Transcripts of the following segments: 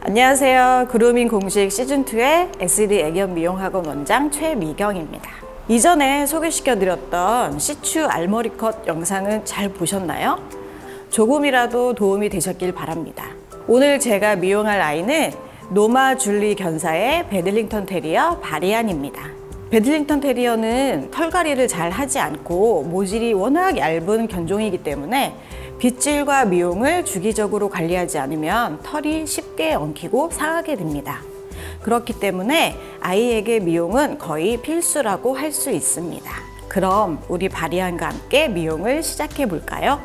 안녕하세요. 그루밍 공식 시즌2의 SD 애견 미용학원 원장 최미경입니다. 이전에 소개시켜드렸던 시추 알머리 컷 영상은 잘 보셨나요? 조금이라도 도움이 되셨길 바랍니다. 오늘 제가 미용할 아이는 노마 줄리 견사의 베들링턴 테리어 바리안입니다. 베들링턴 테리어는 털갈이를 잘 하지 않고 모질이 워낙 얇은 견종이기 때문에 빗질과 미용을 주기적으로 관리하지 않으면 털이 쉽게 엉키고 상하게 됩니다. 그렇기 때문에 아이에게 미용은 거의 필수라고 할 수 있습니다. 그럼 우리 바리안과 함께 미용을 시작해 볼까요?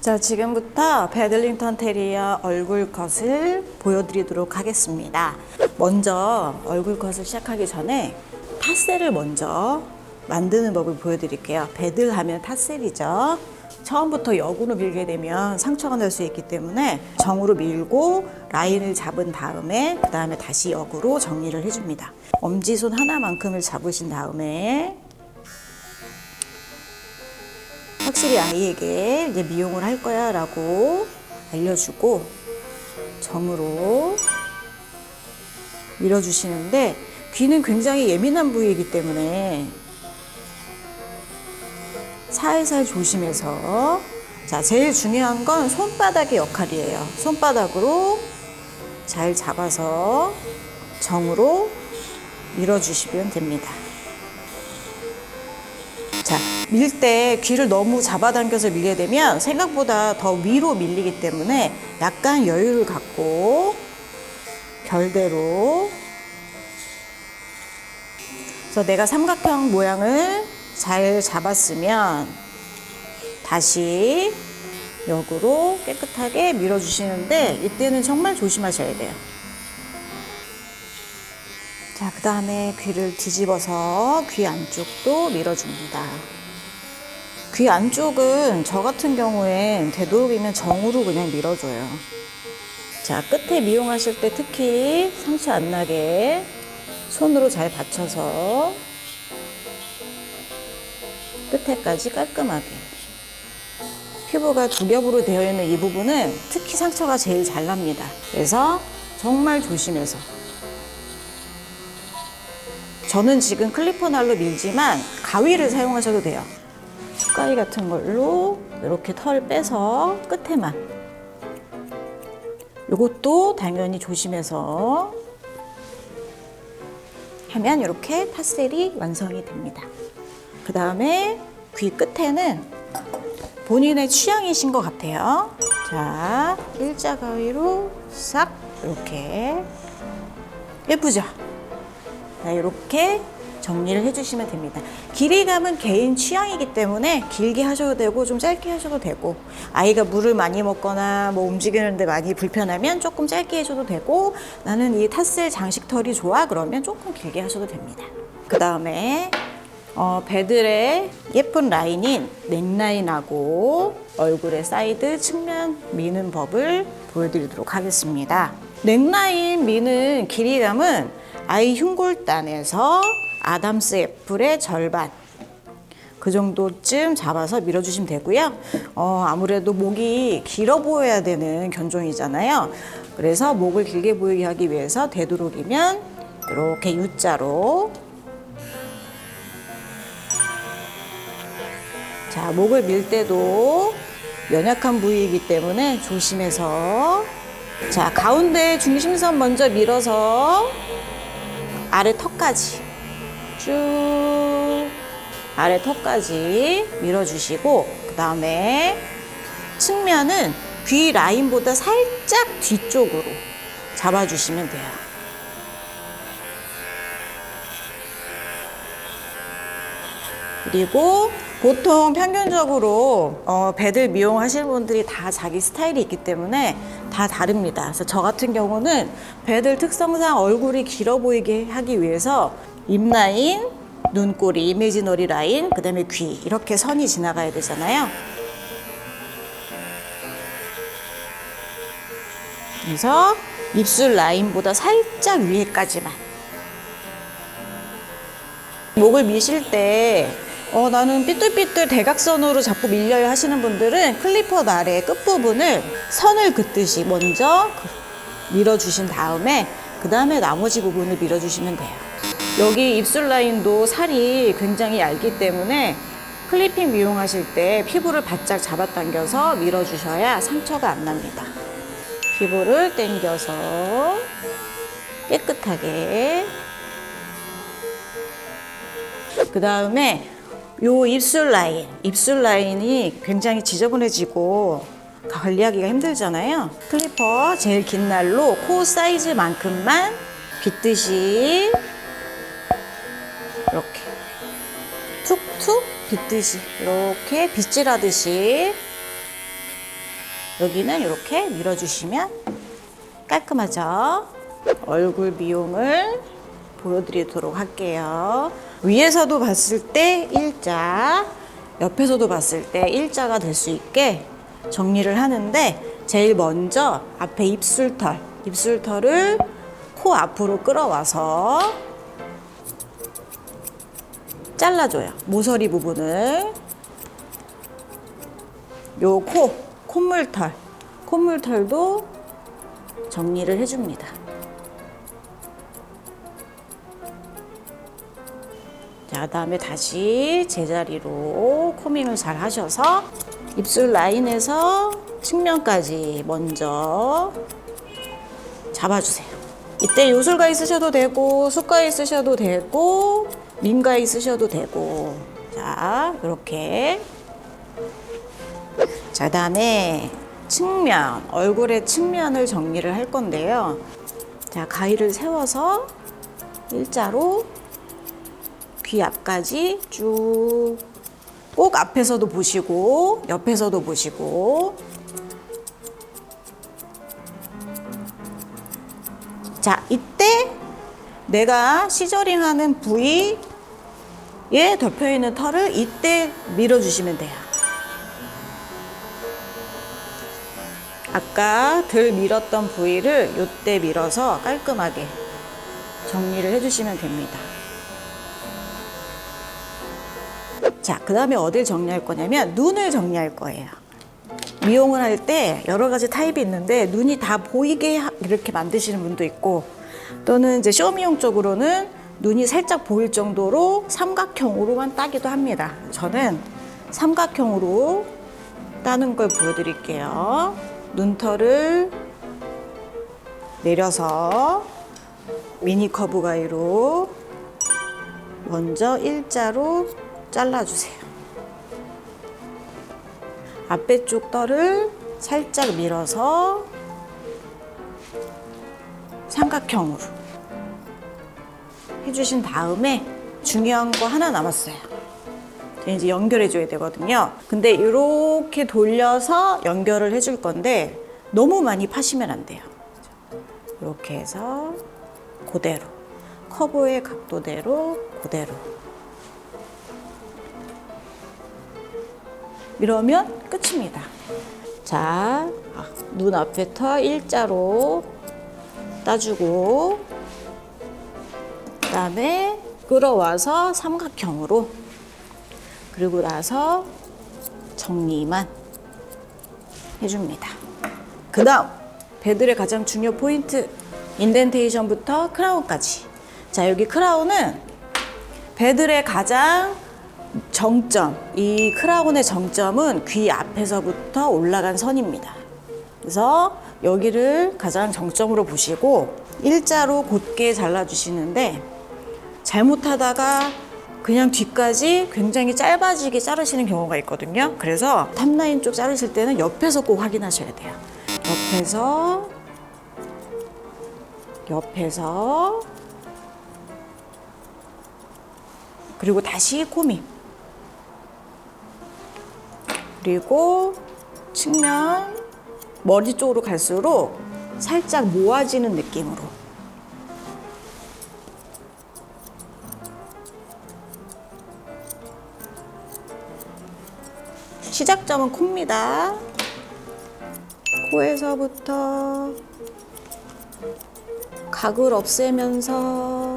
자, 지금부터 베들링턴 테리어 얼굴 컷을 보여드리도록 하겠습니다. 먼저 얼굴 컷을 시작하기 전에 탓셀을 먼저 만드는 법을 보여드릴게요. 베들 하면 탓셀이죠. 처음부터 역으로 밀게 되면 상처가 날 수 있기 때문에 정으로 밀고 라인을 잡은 다음에 그 다음에 다시 역으로 정리를 해줍니다. 엄지손 하나만큼을 잡으신 다음에 확실히 아이에게 이제 미용을 할 거야 라고 알려주고 정으로 밀어주시는데 귀는 굉장히 예민한 부위이기 때문에 살살 조심해서. 자 제일 중요한 건 손바닥의 역할이에요. 손바닥으로 잘 잡아서 정으로 밀어주시면 됩니다. 자, 밀 때 귀를 너무 잡아당겨서 밀게 되면 생각보다 더 위로 밀리기 때문에 약간 여유를 갖고 별대로. 그래서 내가 삼각형 모양을 잘 잡았으면 다시 역으로 깨끗하게 밀어주시는데 이때는 정말 조심하셔야 돼요. 자, 그 다음에 귀를 뒤집어서 귀 안쪽도 밀어줍니다. 귀 안쪽은 저 같은 경우엔 되도록이면 정으로 그냥 밀어줘요. 자, 끝에 미용하실 때 특히 상처 안 나게 손으로 잘 받쳐서 끝에까지 깔끔하게. 피부가 두 겹으로 되어 있는 이 부분은 특히 상처가 제일 잘 납니다. 그래서 정말 조심해서 저는 지금 클리퍼 날로 밀지만 가위를 사용하셔도 돼요. 숟가위 같은 걸로 이렇게 털 빼서 끝에만. 이것도 당연히 조심해서 하면 이렇게 파셀이 완성이 됩니다. 그 다음에 귀 끝에는 본인의 취향이신 것 같아요. 자, 일자 가위로 싹 이렇게 예쁘죠? 자, 이렇게 정리를 해주시면 됩니다. 길이감은 개인 취향이기 때문에 길게 하셔도 되고 좀 짧게 하셔도 되고 아이가 물을 많이 먹거나 뭐 움직이는데 많이 불편하면 조금 짧게 해줘도 되고 나는 이 탓셀 장식털이 좋아 그러면 조금 길게 하셔도 됩니다. 그 다음에 어, 배들의 예쁜 라인인 넥라인하고 얼굴의 사이드 측면 미는 법을 보여드리도록 하겠습니다. 넥라인 미는 길이감은 아이 흉골단에서 아담스 애플의 절반 그 정도쯤 잡아서 밀어주시면 되고요. 어, 아무래도 목이 길어 보여야 되는 견종이잖아요. 그래서 목을 길게 보이게 하기 위해서 되도록이면 이렇게 U자로 자, 목을 밀 때도 연약한 부위이기 때문에 조심해서 자, 가운데 중심선 먼저 밀어서 아래 턱까지 쭉 아래 턱까지 밀어주시고 그 다음에 측면은 귀 라인보다 살짝 뒤쪽으로 잡아주시면 돼요. 그리고 보통 평균적으로 어, 배들 미용하시는 분들이 다 자기 스타일이 있기 때문에 다 다릅니다. 그래서 저 같은 경우는 배들 특성상 얼굴이 길어 보이게 하기 위해서 입 라인, 눈꼬리, 이미지너리 라인, 그 다음에 귀 이렇게 선이 지나가야 되잖아요. 그래서 입술 라인보다 살짝 위에까지만 목을 미실 때 어, 나는 삐뚤삐뚤 대각선으로 자꾸 밀려요 하시는 분들은 클리퍼 아래 끝부분을 선을 긋듯이 먼저 그- 밀어주신 다음에 그 다음에 나머지 부분을 밀어주시면 돼요. 여기 입술 라인도 살이 굉장히 얇기 때문에 클리핑 미용하실 때 피부를 바짝 잡아당겨서 밀어주셔야 상처가 안 납니다. 피부를 당겨서 깨끗하게 그 다음에 요 입술 라인, 입술 라인이 굉장히 지저분해지고 관리하기가 힘들잖아요. 클리퍼 제일 긴 날로 코 사이즈만큼만 빗듯이 이렇게 툭툭 빗듯이 이렇게 빗질하듯이 여기는 이렇게 밀어주시면 깔끔하죠. 얼굴 미용을 보여드리도록 할게요. 위에서도 봤을 때 일자, 옆에서도 봤을 때 일자가 될 수 있게 정리를 하는데 제일 먼저 앞에 입술털, 입술털을 코 앞으로 끌어와서 잘라줘요. 모서리 부분을. 요 코, 콧물털, 콧물털도 정리를 해줍니다. 자, 그다음에 다시 제자리로 코밍을 잘 하셔서 입술 라인에서 측면까지 먼저 잡아주세요. 이때 요술가 있으셔도 되고 숟가 있으셔도 되고 민가 있으셔도 되고 자 이렇게 자 그다음에 측면 얼굴의 측면을 정리를 할 건데요. 자 가위를 세워서 일자로 귀 앞까지 쭉 꼭 앞에서도 보시고 옆에서도 보시고 자 이때 내가 시저링 하는 부위에 덮여 있는 털을 이때 밀어주시면 돼요. 아까 덜 밀었던 부위를 이때 밀어서 깔끔하게 정리를 해주시면 됩니다. 자, 그 다음에 어딜 정리할 거냐면 눈을 정리할 거예요. 미용을 할 때 여러 가지 타입이 있는데 눈이 다 보이게 하- 이렇게 만드시는 분도 있고 또는 이제 쇼미용 쪽으로는 눈이 살짝 보일 정도로 삼각형으로만 따기도 합니다. 저는 삼각형으로 따는 걸 보여드릴게요. 눈털을 내려서 미니 커브 가위로 먼저 일자로 잘라주세요. 앞에 쪽 털을 살짝 밀어서 삼각형으로 해주신 다음에 중요한 거 하나 남았어요. 이제 연결해줘야 되거든요. 근데 이렇게 돌려서 연결을 해줄 건데 너무 많이 파시면 안 돼요. 이렇게 해서 그대로 커브의 각도대로 그대로 이러면 끝입니다. 자, 아, 눈 앞에 터 일자로 따주고 그 다음에 끌어와서 삼각형으로 그리고 나서 정리만 해줍니다. 그 다음 배들의 가장 중요 포인트 인덴테이션부터 크라운까지. 자 여기 크라운은 배들의 가장 정점, 이 크라운의 정점은 귀 앞에서부터 올라간 선입니다. 그래서 여기를 가장 정점으로 보시고 일자로 곧게 잘라주시는데 잘못하다가 그냥 뒤까지 굉장히 짧아지게 자르시는 경우가 있거든요. 그래서 탑라인 쪽 자르실 때는 옆에서 꼭 확인하셔야 돼요. 옆에서 옆에서 그리고 다시 코믹 그리고 측면 머리 쪽으로 갈수록 살짝 모아지는 느낌으로 시작점은 코입니다. 코에서부터 각을 없애면서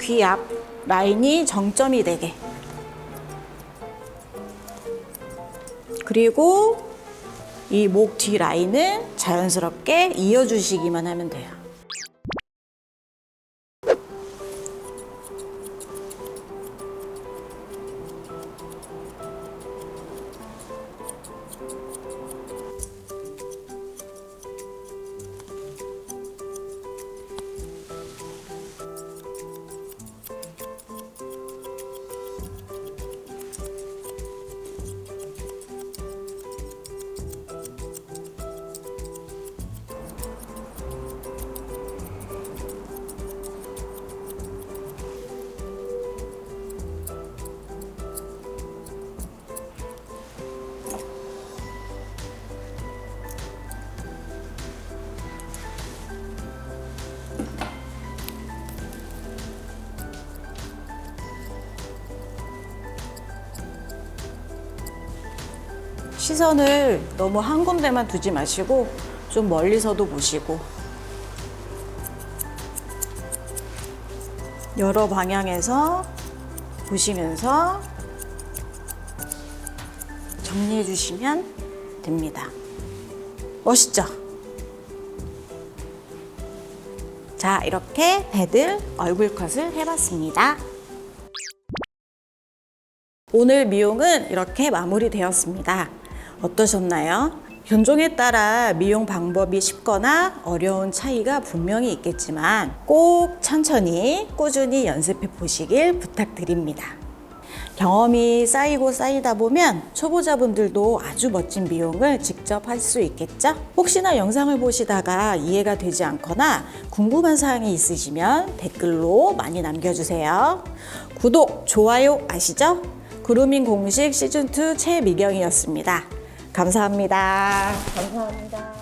귀 앞 라인이 정점이 되게. 그리고 이 목 뒤 라인은 자연스럽게 이어주시기만 하면 돼요. 시선을 너무 한 군데만 두지 마시고 좀 멀리서도 보시고 여러 방향에서 보시면서 정리해 주시면 됩니다. 멋있죠? 자, 이렇게 배들 얼굴 컷을 해봤습니다. 오늘 미용은 이렇게 마무리되었습니다. 어떠셨나요? 견종에 따라 미용 방법이 쉽거나 어려운 차이가 분명히 있겠지만 꼭 천천히 꾸준히 연습해 보시길 부탁드립니다. 경험이 쌓이고 쌓이다 보면 초보자분들도 아주 멋진 미용을 직접 할 수 있겠죠? 혹시나 영상을 보시다가 이해가 되지 않거나 궁금한 사항이 있으시면 댓글로 많이 남겨주세요. 구독, 좋아요 아시죠? 그루밍 공식 시즌2 최미경이었습니다. 감사합니다. 감사합니다.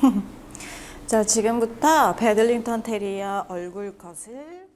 자, 지금부터 배들링턴 테리어 얼굴 컷을